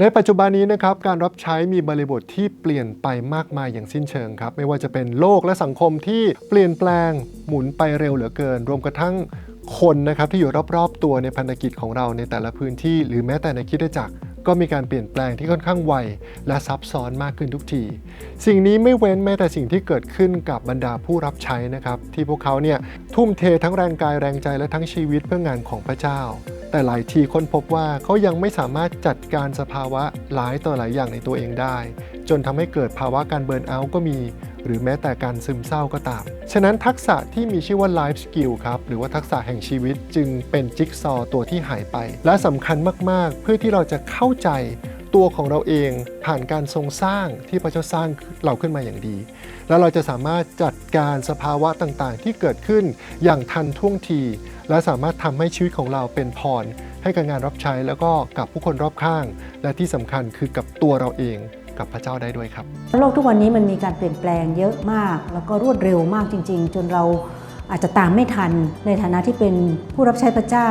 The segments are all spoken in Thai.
ในปัจจุบันนี้นะครับการรับใช้มีบริบทที่เปลี่ยนไปมากมายอย่างสิ้นเชิงครับ ไม่ว่าจะเป็นโลกและสังคมที่เปลี่ยนแปลงหมุนไปเร็วเหลือเกิน รวมกระทั่งคนนะครับที่อยู่รอบๆตัวในพันธกิจของเราในแต่ละพื้นที่ หรือแม้แต่ในคิดจักรก็มีการเปลี่ยนแปลงที่ค่อนข้างไวและซับซ้อนมากขึ้นทุกที สิ่งนี้ไม่เว้นแม้แต่สิ่งที่เกิดขึ้นกับบรรดาผู้รับใช้นะครับที่พวกเขาเนี่ยทุ่มเททั้งแรงกายแรงใจและทั้งชีวิตเพื่องานของพระเจ้า แต่หลายทีค้นพบว่าเขายังไม่สามารถจัดการสภาวะหลายต่อหลายอย่างในตัวเองได้ จนทำให้เกิดภาวะการเบิร์นเอาท์ก็มี หรือแม้แต่การซึมเศร้าก็ตาม ฉะนั้นทักษะที่มีชื่อว่า life skill ครับ หรือว่าทักษะแห่งชีวิตจึงเป็นจิ๊กซอตัวที่หายไป และสำคัญมากๆ เพื่อที่เราจะเข้าใจ ตัวของเราเองผ่านการทรงสร้างที่พระเจ้าสร้างเราขึ้นมาอย่างดี แล้วเราจะสามารถจัดการสภาวะต่างๆ ที่เกิดขึ้นอย่างทันท่วงที และสามารถทำให้ชีวิตของเราเป็นพร ให้กับงานรับใช้แล้วก็กับผู้คนรอบข้าง และที่สำคัญคือกับตัวเราเองกับพระเจ้าได้ด้วยครับ โลกทุกวันนี้มันมีการเปลี่ยนแปลงเยอะมาก แล้วก็รวดเร็วมากจริง ๆ จนเราอาจจะตามไม่ทันในฐานะที่เป็นผู้รับใช้พระเจ้า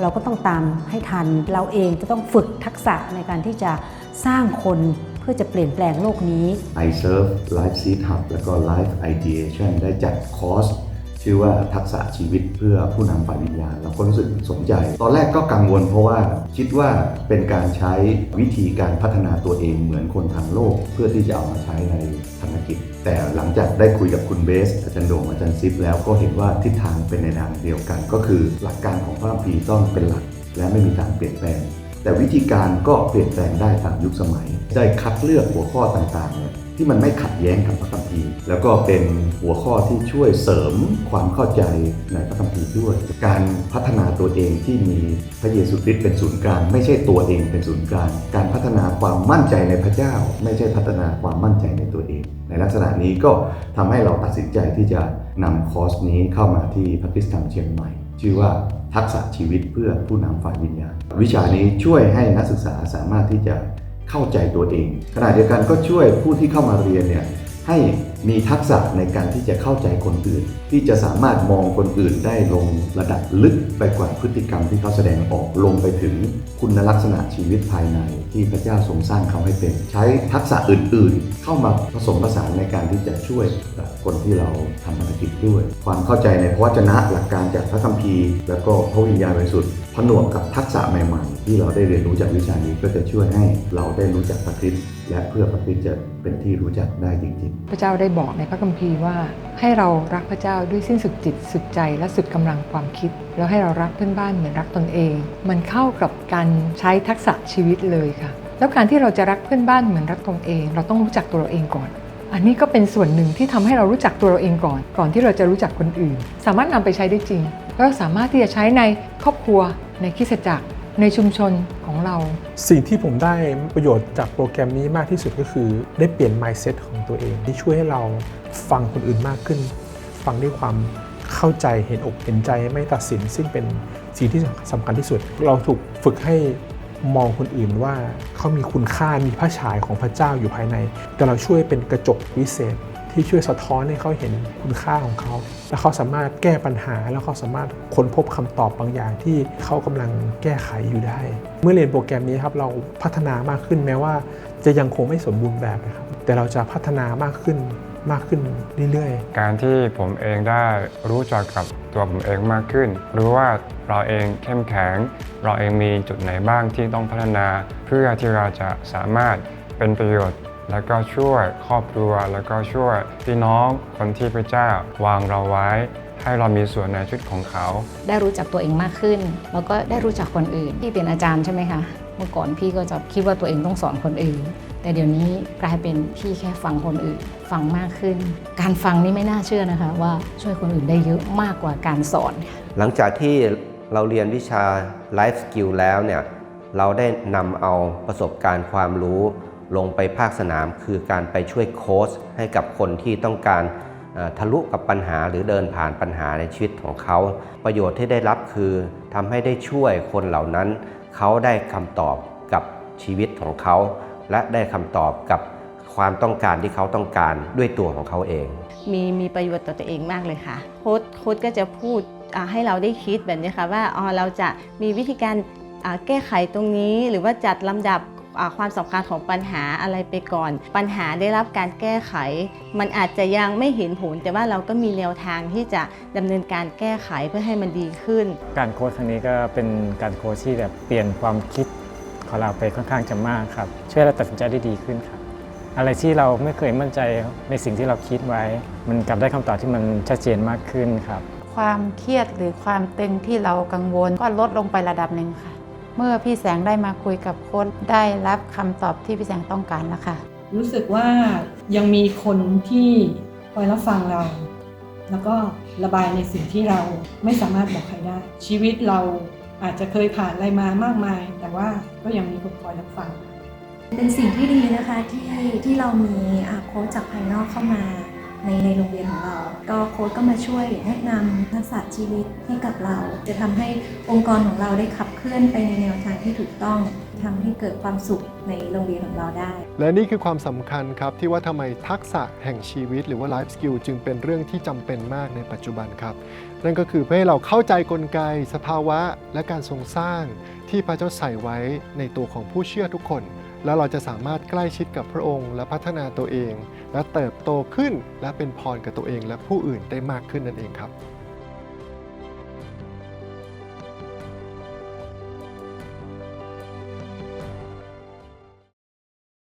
เราก็ต้องตามให้ทัน เราเองจะต้องฝึกทักษะในการที่จะสร้างคนเพื่อจะเปลี่ยนแปลงโลกนี้ iServe Life Seed Hub แล้วก็ Life Ideation ได้จัดคอร์ส ชื่อว่าทักษะชีวิตเพื่อผู้นำฝ่ายวิญญาณเราก็รู้สึกสนใจ ตอนแรกก็กังวลเพราะว่าคิดว่าเป็นการใช้วิธีการพัฒนาตัวเองเหมือนคนทางโลก เพื่อที่จะเอามาใช้ในธนกิจ แต่หลังจากได้คุยกับคุณเบส อาจารย์โด่งอาจารย์ซิปแล้วก็เห็นว่าทิศทางเป็นในทางเดียวกัน ก็คือหลักการของพระคัมภีร์ต้องเป็นหลัก และไม่มีการเปลี่ยนแปลงแต่วิธีการก็เปลี่ยนแปลงได้ตามยุคสมัย ได้คัดเลือกหัวข้อต่างๆเนี่ย ที่มันไม่ขัดแย้งกับพระคัมภีร์แล้วก็เป็นหัวข้อที่ช่วยเสริมความเข้าใจในพระคัมภีร์ด้วย การพัฒนาตัวเองที่มีพระเยซูคริสต์เป็นศูนย์กลางไม่ใช่ตัวเองเป็นศูนย์กลาง การพัฒนาความมั่นใจในพระเจ้า ไม่ใช่พัฒนาความมั่นใจในตัวเอง ในลักษณะนี้ก็ทำให้เราตัดสินใจที่จะนำคอร์สนี้เข้ามาที่พระคิสตธรรมเชียงใหม่ ชื่อว่าทักษะชีวิตเพื่อผู้นำฝ่ายวิญญาณวิชานี้ช่วยให้นักศึกษาสามารถที่จะ เข้าใจตัวเอง ขณะเดียวกันก็ช่วยผู้ที่เข้ามาเรียนเนี่ยให้มีทักษะในการที่จะเข้าใจคนอื่น ที่จะสามารถมองคนอื่นได้ลงระดับลึกไปกว่าพฤติกรรมที่เขาแสดงออกลงไปถึงคุณลักษณะชีวิตภายใน ที่พระเจ้าทรงสร้างเขาให้เป็น ใช้ทักษะอื่นๆ เข้ามาผสมผสานในการที่จะช่วยคนที่เราทำภารกิจด้วย ความเข้าใจในพระวจนะหลักการจากพระคัมภีร์ แล้วก็พระวิญญาณบริสุทธิ์ ผนวกกับทักษะใหม่ ๆ ที่เราได้เรียนรู้จากวิชานี้ก็จะช่วยให้เราได้รู้จักพระคริสต์และเพื่อพระคริสต์จะเป็นที่รู้จักได้จริงๆ พระเจ้าได้บอกในพระคัมภีร์ว่า ให้เรารักพระเจ้าด้วยสิ้นสุดจิตสุดใจและสุดกำลังความคิด แล้วให้เรารักเพื่อนบ้านเหมือนรักตนเอง มันเข้ากับการใช้ทักษะชีวิตเลยค่ะ แล้วการที่เราจะรักเพื่อนบ้านเหมือนรักตนเอง เราต้องรู้จักตัวเราเองก่อนอันนี้ก็เป็นส่วนหนึ่งที่ทำให้เรารู้จักตัวเราเองก่อน ก่อนที่เราจะรู้จักคนอื่น สามารถนำไปใช้ได้จริง แล้วสามารถที่จะใช้ในครอบครัวในคริสตจักรในชุมชนของเรา สิ่งที่ผมได้ประโยชน์จากโปรแกรมนี้มากที่สุดก็คือ ได้เปลี่ยน mindset ของตัวเองที่ช่วยให้เราฟังคนอื่นมากขึ้น ฟังด้วยความเข้าใจเห็นอกเห็นใจไม่ตัดสิน ซึ่งเป็นสิ่งที่สำคัญที่สุด เราถูกฝึกให้มองคนอื่นว่าเขามีคุณค่ามีพระฉายของพระเจ้าอยู่ภายใน แต่เราช่วยเป็นกระจกวิเศษ ที่ช่วยสะท้อนให้เขาเห็นคุณค่าของเขา และเขาสามารถแก้ปัญหา แล้วเขาสามารถค้นพบคำตอบบางอย่างที่เขากำลังแก้ไขอยู่ได้ เมื่อเรียนโปรแกรมนี้ครับเราพัฒนามากขึ้นแม้ว่า จะยังคงไม่สมบูรณ์แบบนะครับแต่เราจะพัฒนามากขึ้นมากขึ้นเรื่อยๆ การที่ผมเองได้รู้จักกับตัวผมเองมากขึ้น รู้ว่าเราเองเข้มแข็ง เราเองมีจุดไหนบ้างที่ต้องพัฒนา เพื่อที่เราจะสามารถเป็นประโยชน์ แล้วก็ช่วยครอบครัว แล้วก็ช่วยพี่น้องคนที่พระเจ้าวางเราไว้ ให้เรามีส่วนในชีวิตของเขา ได้รู้จักตัวเองมากขึ้น แล้วก็ได้รู้จักคนอื่นพี่เป็นอาจารย์ใช่ไหมคะเมื่อก่อนพี่ก็จะคิดว่าตัวเองต้องสอนคนอื่น แต่เดี๋ยวนี้กลายเป็นพี่แค่ฟังคนอื่น ฟังมากขึ้น การฟังนี่ไม่น่าเชื่อนะคะ ว่าช่วยคนอื่นได้เยอะมากกว่าการสอนค่ะหลังจากที่เราเรียนวิชา Life Skill แล้วเนี่ยเราได้นำเอาประสบการณ์ความรู้ ลงไปภาคสนามคือการไปช่วยโค้ชให้กับคนที่ต้องการทะลุกับปัญหาหรือเดินผ่านปัญหาในชีวิตของเขา ประโยชน์ที่ได้รับคือทำให้ได้ช่วยคนเหล่านั้น เขาได้คำตอบกับชีวิตของเขา และได้คำตอบกับความต้องการที่เขาต้องการด้วยตัวของเขาเอง มีมีประโยชน์ต่อตัวเองมากเลยค่ะโค้ดโค้ดก็จะพูดให้เราได้คิดแบบนี้ค่ะว่าอ๋อเราจะมีวิธีการแก้ไขตรงนี้หรือว่าจัดลำดับ ความสำคัญของปัญหาอะไรไปก่อน ปัญหาได้รับการแก้ไข มันอาจจะยังไม่เห็นผล แต่ว่าเราก็มีแนวทางที่จะดำเนินการแก้ไขเพื่อให้มันดีขึ้น การโค้ชครั้งนี้ก็เป็นการโค้ชที่แบบเปลี่ยนความคิดของเราไปค่อนข้างจะมากครับช่วยเราตัดสินใจได้ดีขึ้นครับอะไรที่เราไม่เคยมั่นใจในสิ่งที่เราคิดไว้ มันกลับได้คำตอบที่มันชัดเจนมากขึ้นครับ ความเครียดหรือความตึงที่เรากังวลก็ลดลงไประดับหนึ่งค่ะ เมื่อพี่แสงได้มาคุยกับโค้ชได้รับคำตอบที่พี่แสงต้องการแล้วค่ะ รู้สึกว่ายังมีคนที่คอยรับฟังเรา แล้วก็ระบายในสิ่งที่เราไม่สามารถบอกใครได้ ชีวิตเราอาจจะเคยผ่านอะไรมามากมาย แต่ว่าก็ยังมีคนคอยรับฟัง เป็นสิ่งที่ดีนะคะที่ที่เรามีอ่าโค้ชจากภายนอกเข้ามา ในในโรงเรียนของเรา ก็โค้ชก็มาช่วยแนะนำทักษะชีวิตให้กับเรา จะทำให้องค์กรของเราได้ขับเคลื่อนไปในแนวทางที่ถูกต้องทำให้เกิดความสุขในโรงเรียนของเราได้ และนี่คือความสำคัญครับที่ว่าทำไมทักษะแห่งชีวิต หรือว่า life skill จึงเป็นเรื่องที่จำเป็นมากในปัจจุบันครับ นั่นก็คือเพื่อให้เราเข้าใจกลไก สภาวะ และการทรงสร้าง ที่พระเจ้าใส่ไว้ในตัวของผู้เชื่อทุกคน แล้วเราจะสามารถใกล้ชิดกับพระองค์ และพัฒนาตัวเอง และเติบโตขึ้นและเป็นพรกับตัวเอง และผู้อื่นได้มากขึ้นนั่นเองครับ